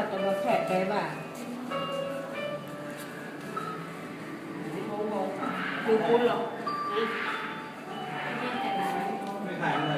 สัตว์มาแขกได้ป่ะดูคุณหรอไม่ถ่ายอะไรเลย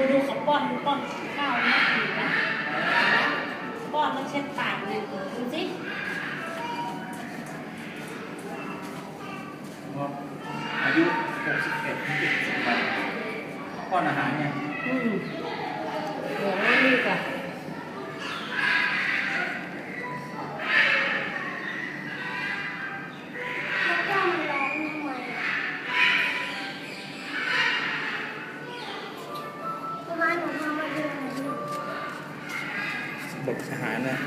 ดูดูเขาป้อนป้อนข้าวนะกินนะป้อนต้องเช็ดปากเนี่ยดูสิอายุ61ถึง70วันป้อนอาหารเนี่ยอืมเดี๋ยวว่านี่ก่ะเกอาหารเนี่ย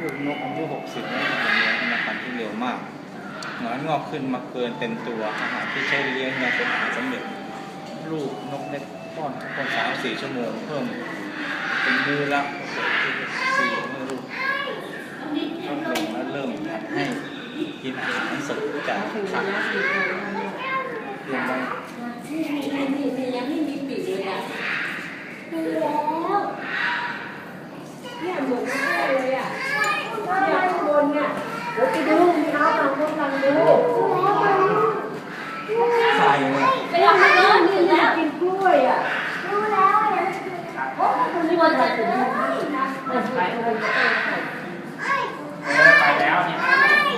ลูกนกอายุ60เนี่ยเป็นอาหารที่เร็วมากหนอนงอกขึ้นมาเกินเต็มตัวอาหารที่ใช้เลี้ยงยังเป็นอาหารสำเร็จลูกนกเล็กป้อนป้อนสามสี่ชั่วโมงเพิ่มเป็นมือละสี่มือลูกอันนี้ลดลงแล้วเริ่มหัดให้กินอาหารสดจากถึงผักระยะสี่คนแล้วเนี่ยเตรียมไว้ นี่นี่นี่นี่ยังไม่มีปีกเลยอะเนี่ยเหมือนไม่ได้เลยอะเนี่ยข้างบนเนี่ยเดี๋ยวไปดูมีเท้าต่างคนต่างดู ใส่เลย ไปลองไปเลยถึงแล้ว กินกล้วยอะโอ้ คนนี้มาจากถึงที่นะมันไปเลยจะไปใส่ไปแล้วเนี่ย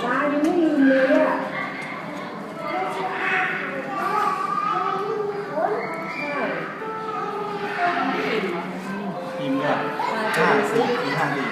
ตายังไม่ลืมเลยอะใช่ทีมเนี่ยห้าสิบทีห้าดี